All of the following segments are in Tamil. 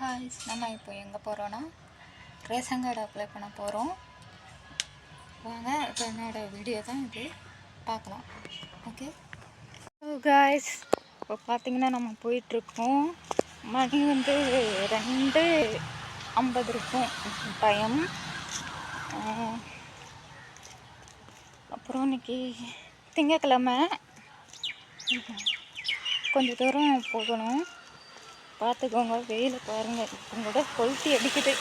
ஹாய்ஸ் நம்ம இப்போ எங்கே போகிறோன்னா ரேஷன் கார்டு அப்ளை பண்ண போகிறோம் வாங்க இப்போ என்னோடய வீடியோ தான் இது. பார்க்கலாம். ஓகே காய்ஸ் இப்போ பார்த்தீங்கன்னா நம்ம போயிட்டுருக்கோம். மணி வந்து ரெண்டு ஐம்பது இருக்கும். டைம் அப்புறம் இன்னைக்கு திங்கக்கிழமை. கொஞ்சம் தூரம் போகணும். பார்த்துக்கோங்க வெயில் பாருங்கள் இப்போ கூட கொளுத்தி அடிக்குது.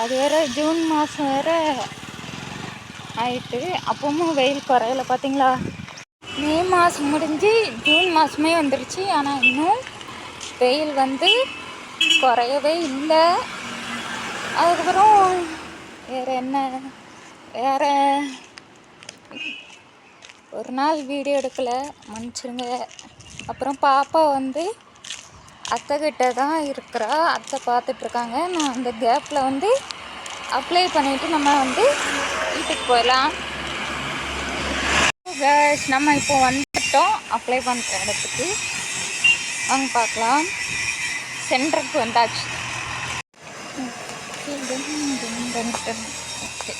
அது வேற ஜூன் மாதம் வேற ஆயிட்டு அப்பவும் வெயில் குறையல பார்த்தீங்களா மே மாதம் முடிஞ்சு ஜூன் மாதமே வந்துருச்சு. ஆனால் இன்னும் வெயில் வந்து குறையவே இல்லை. அதுக்கப்புறம் வேறு என்ன? வேறு ஒரு நாள் வீடியோ எடுக்கலை மன்னிச்சிருங்க. அப்புறம் பாப்பா வந்து அத்தை கிட்ட தான் இருக்கிறா அத்தை பார்த்துட்ருக்காங்க. நான் அந்த கேப்பில் வந்து அப்ளை பண்ணிவிட்டு நம்ம வந்து வீட்டுக்கு போயிடலாம். கேஸ் நம்ம இப்போ வந்துட்டோம். அப்ளை பண்ணுற இடத்துக்கு. வாங்க பார்க்கலாம். சென்டருக்கு வந்தாச்சு. ஓகே ஓகே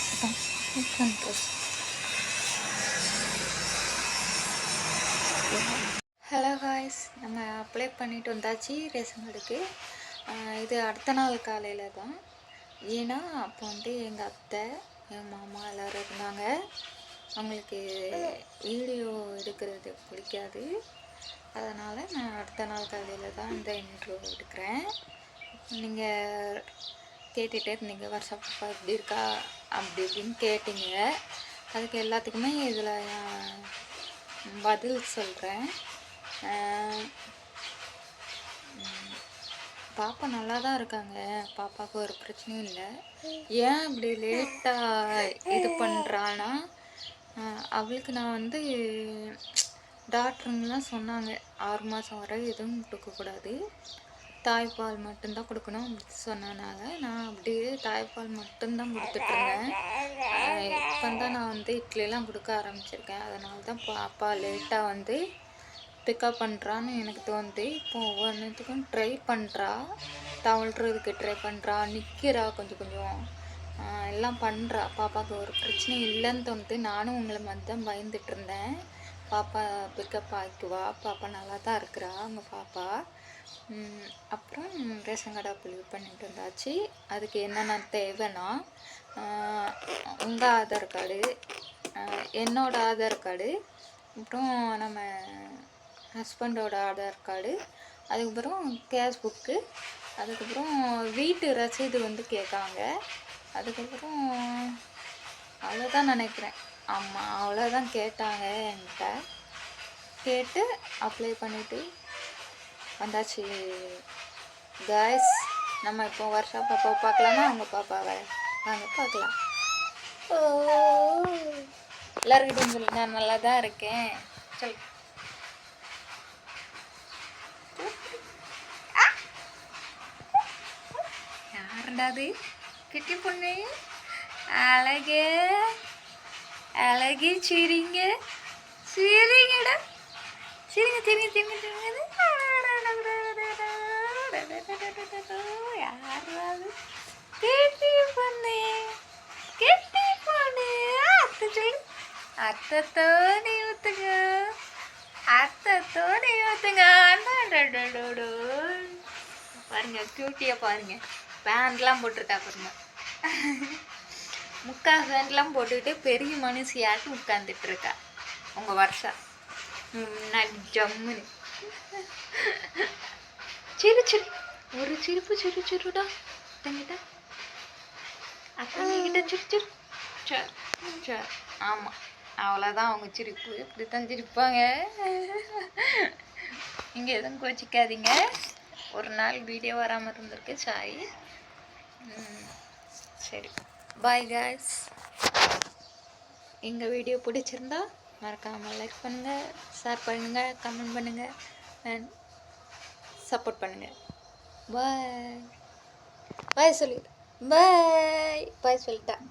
காய்ஸ் நம்ம அப்ளை பண்ணிட்டு வந்தாச்சு ரேஷன் கார்டுக்கு இது அடுத்த நாள் காலையில் தான். ஏன்னா அப்போ வந்து எங்கள் அத்தை என் மாமா எல்லோரும் இருந்தாங்க. அவங்களுக்கு வீடியோ எடுக்கிறது பிடிக்காது. அதனால் நான் அடுத்த நாள் காலையில் தான் இந்த இன்ட்ரோ எடுக்கிறேன். நீங்கள் கேட்டுகிட்டே இருந்தீங்க வாட்ஸ்அப் எப்படி இருக்கா அப்படி இப்படின்னு கேட்டீங்க. அதுக்கு எல்லாத்துக்குமே இதில் பதில் சொல்கிறேன் பாப்பா நல்லா தான் இருக்காங்க. பாப்பாவுக்கு ஒரு பிரச்சனையும் இல்லை. ஏன் இப்படி லேட்டாக இது பண்ணுறான்னா அவளுக்கு நான் வந்து டாக்டருங்கெலாம் சொன்னாங்க. ஆறு மாதம் வரை எதுவும் கொடுக்கக்கூடாது. தாய்ப்பால் மட்டும்தான் கொடுக்கணும் அப்படி சொன்னனால நான் அப்படியே தாய்ப்பால் மட்டும்தான் கொடுத்துட்ருந்தேன் இப்போ தான் நான் வந்து இட்லிலாம் கொடுக்க ஆரம்பிச்சிருக்கேன். அதனால தான் பாப்பா லேட்டாக வந்து பிக்கப் பண்ணுறான்னு எனக்கு தோணுது. இப்போ ஒவ்வொன்றுத்துக்கும் ட்ரை பண்ணுறா தவழ்கிறதுக்கு ட்ரை பண்ணுறா நிற்கிறா கொஞ்சம் கொஞ்சம். எல்லாம் பண்ணுறா பாப்பாவுக்கு ஒரு பிரச்சனை இல்லைன்னு தோணுது. நானும் உங்களை மாதிரி தான் பயந்துட்டு இருந்தேன். பாப்பா பிக்கப் ஆகிக்குவா பாப்பா நல்லா தான் இருக்கிறா அவங்க பாப்பா. அப்புறம் ரேஷன் கார்டு அப்ளை பண்ணிட்டு வந்தாச்சு. அதுக்கு என்னென்ன தேவைன்னா உங்கள் ஆதார் கார்டு என்னோட ஆதார் கார்டு அப்புறம் நம்ம ஹஸ்பண்டோட ஆதார் கார்டு அதுக்கப்புறம் கேஷ் புக்கு அதுக்கப்புறம் வீட்டு ரசீது வந்து கேட்காங்க. அதுக்கப்புறம் அவ்வளோதான் நினைக்கிறேன். ஆமாம் அவ்வளோதான் கேட்டாங்க என்கிட்ட. கேட்டு அப்ளை பண்ணிவிட்டு வந்தாச்சு. காய்ஸ் நம்ம இப்போ வருஷா பாப்பாவை பார்க்கலாமா? அவங்க பாப்பாவை? வாங்க பார்க்கலாம். ஓ. எல்லாருக்கிட்டையும் சொல்லி நான் நல்லா தான் இருக்கேன். சொல் ரெண்டாவது கிட்டி பொண்ணு அழகே அழகே சிரிங்க சிரிங்கடா சிரிங்க சிரிங்க சிரிங்க சிரிங்க யாராவது கிட்டி பொண்ணு கிட்டி பொண்ணு அத்தை சொல்லு அத்தை தோணி ஊத்துங்க அத்தை தோணி ஊத்துங்க பாருங்க கியூட்டியாக பாருங்க பேண்ட்லாம் போட்டிருக்கா பாருங்க. முக்கா பேண்ட்லாம் போட்டுக்கிட்டு பெரிய மனுஷியாட்டு உட்காந்துட்டு இருக்கா உங்கள் வருஷா. முன்னாடி ஜம்முன்னு. சிறு சிறு. ஒரு சிரிப்பு சிறு சிறுடா. அக்கா கிட்ட சிறு சிறு. சரி சரி ஆமாம் அவ்வளோதான் அவங்க சிரிப்பு. இப்படி தான் சிரிப்பாங்க. இங்கே எதுவும் கோச்சிக்காதீங்க. ஒரு நாள் வீடியோ வராமல் இருந்திருக்கு சாரி சரி. பாய் காய்ஸ் எங்கள் வீடியோ பிடிச்சிருந்தா மறக்காமல் லைக் பண்ணுங்கள் ஷேர் பண்ணுங்கள் கமெண்ட் பண்ணுங்கள் அண்ட் சப்போர்ட் பண்ணுங்கள் பாய் பாய் சொல்லிடு பாய் பாய் சொல்லிட்டேன்.